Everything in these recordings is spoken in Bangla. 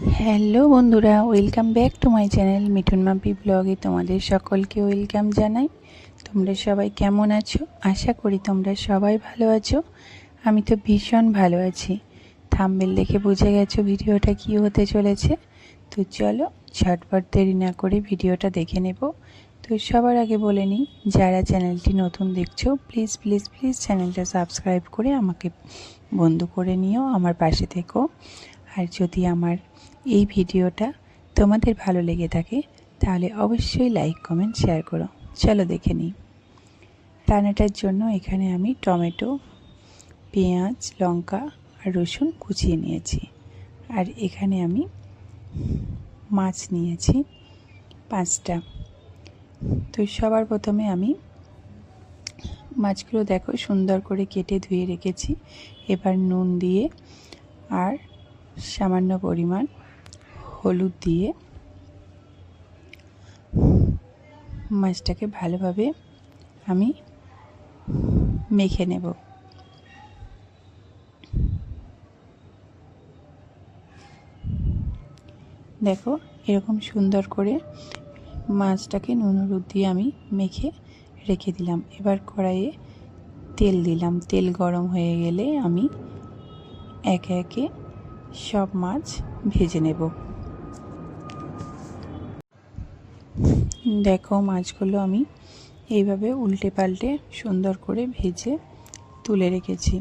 হ্যালো বন্ধুরা, welcome back to my channel Mithun মাপি ব্লগে তোমাদের সকলকে ওয়েলকাম জানাই। তোমরা সবাই কেমন আছো? আশা করি তোমরা সবাই ভালো আছো। আমি তো ভীষণ ভালো আছি। থাম্বেল দেখে বুঝে গেছো ভিডিওটা কী হতে চলেছে? তো চলো, ঝটপট দেরি না করে ভিডিওটা দেখে নেব। তো সবার আগে বলে নিই, যারা চ্যানেলটি নতুন দেখছ প্লিজ প্লিজ প্লিজ চ্যানেলটা সাবস্ক্রাইব করে আমাকে বন্ধু করে নিও, আমার পাশে থেকো। আর যদি আমার এই ভিডিওটা তোমাদের ভালো লেগে থাকে, তাহলে অবশ্যই লাইক কমেন্ট শেয়ার করো। চলো দেখে নিই। রান্নাটার জন্য এখানে আমি টমেটো, পেঁয়াজ, লঙ্কা আর রসুন কুচিয়ে নিয়েছি। আর এখানে আমি মাছ নিয়েছি পাঁচটা। তো সবার প্রথমে আমি মাছগুলো দেখো সুন্দর করে কেটে ধুয়ে রেখেছি। এবার নুন দিয়ে আর সামান্য পরিমাণ হলুদ দিয়ে মাছটাকে ভালোভাবে আমি মেখে নেব। দেখো এরকম সুন্দর করে মাছটাকে নুন হলুদ দিয়ে আমি মেখে রেখে দিলাম। এবার কড়াইয়ে তেল দিলাম। তেল গরম হয়ে গেলে আমি একে একে সব মাছ ভেজে নেব। দেখো মাছগুলো আমি এইভাবে উল্টে পাল্টে সুন্দর করে ভেজে তুলে রেখেছি।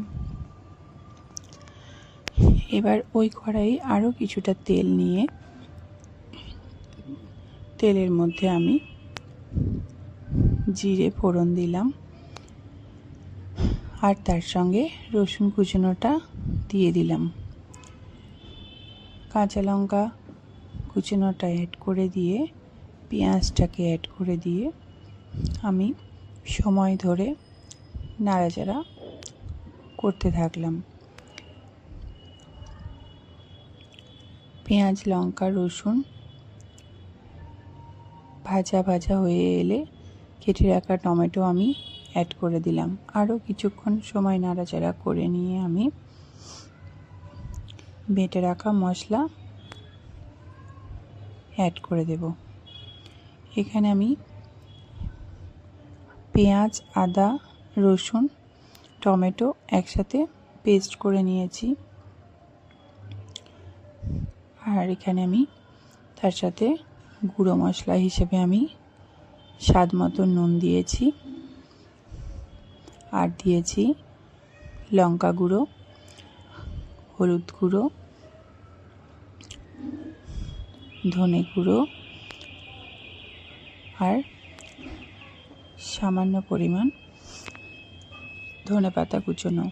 এবার ওই কড়াই আরও কিছুটা তেল নিয়ে তেলের মধ্যে আমি জিরে, ফোড়ন দিলাম। আর তার সঙ্গে রসুন কুচনোটা দিয়ে দিলাম। কাঁচা লঙ্কা কুচনোটা অ্যাড করে দিয়ে পেঁয়াজটাকে অ্যাড করে দিয়ে আমি সময় ধরে নাড়াচাড়া করতে থাকলাম। পেঁয়াজ, লঙ্কা, রসুন ভাজা ভাজা হয়ে এলে কেটে রাখা টমেটো আমি অ্যাড করে দিলাম। আরও কিছুক্ষণ সময় নাড়াচাড়া করে নিয়ে আমি বেটে রাখা মশলা অ্যাড করে দেব। এখানে আমি পেঁয়াজ, আদা, রসুন, টমেটো একসাথে পেস্ট করে নিয়েছি। আর এখানে আমি তার সাথে গুঁড়ো মশলা হিসেবে আমি স্বাদ মতো নুন দিয়েছি। আর দিয়েছি লঙ্কা গুঁড়ো, হলুদ গুঁড়ো, ধনে গুঁড়ো আর সামান্য পরিমাণ ধনে পাতা কুচোনো।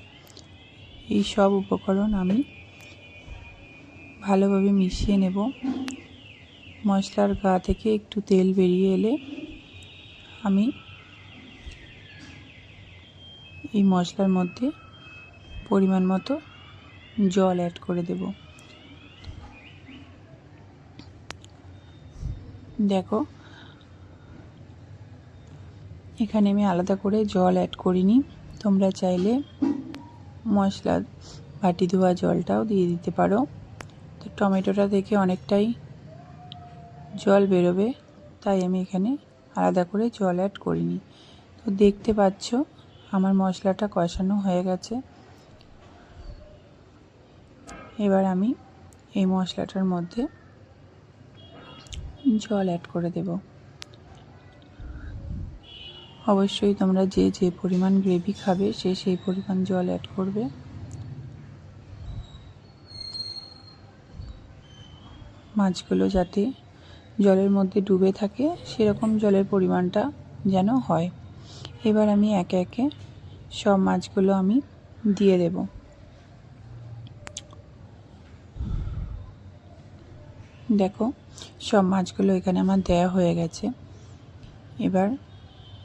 এই সব উপকরণ আমি ভালোভাবে মিশিয়ে নেব। মশলার গা থেকে একটু তেল বেরিয়ে এলে আমি এই মশলার মধ্যে পরিমাণ মতো জল অ্যাড করে দেব। দেখো এখানে আমি আলাদা করে জল অ্যাড করিনি। তোমরা চাইলে মশলা, বাটি ধোয়া জলটাও দিয়ে দিতে পারো। তো টমেটোটা থেকে অনেকটাই জল বেরোবে, তাই আমি এখানে আলাদা করে জল অ্যাড করিনি। তো দেখতে পাচ্ছ, আমার মশলাটা কষানো হয়ে গেছে। এবার আমি এই মশলাটার মধ্যে জল অ্যাড করে দেব। অবশ্যই তোমরা যে যে পরিমাণ গ্রেভি খাবে, সে সেই পরিমাণ জল অ্যাড করবে। মাছগুলো যাতে জলের মধ্যে ডুবে থাকে, সেরকম জলের পরিমাণটা যেন হয়। এবার আমি একে একে সব মাছগুলো আমি দিয়ে দেব। দেখো, সব মাছগুলো এখানে আমার দেয়া হয়ে গেছে। এবার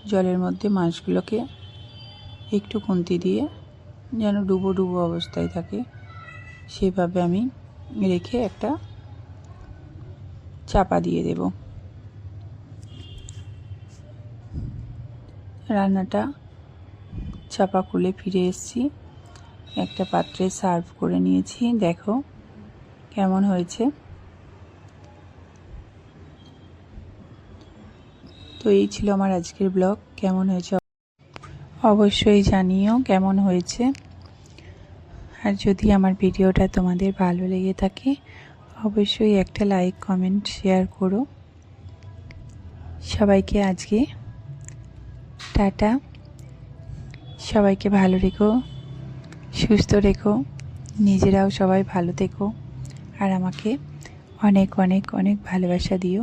জলের মধ্যে মাছগুলোকে একটু খুন্তি দিয়ে যেন ডুবো ডুবো অবস্থায় থাকে, সেভাবে আমি রেখে একটা চাপা দিয়ে দেব। রান্নাটা চাপা খুলে ফিরে এসেছি। একটা পাত্রে সার্ভ করে নিয়েছি। দেখো কেমন হয়েছে। তো এই ছিল আমার আজকের ব্লগ। কেমন হয়েছে? অবশ্যই জানিও কেমন হয়েছে। আর যদি আমার ভিডিওটা তোমাদের ভালো লেগে থাকে, অবশ্যই একটা লাইক, কমেন্ট, শেয়ার করো। সবাইকে আজকে টাটা। সবাইকে ভালো রেখো, সুস্থ রেখো, নিজেরাও সবাই ভালো থেকো। আর আমাকে অনেক অনেক অনেক ভালোবাসা দিও।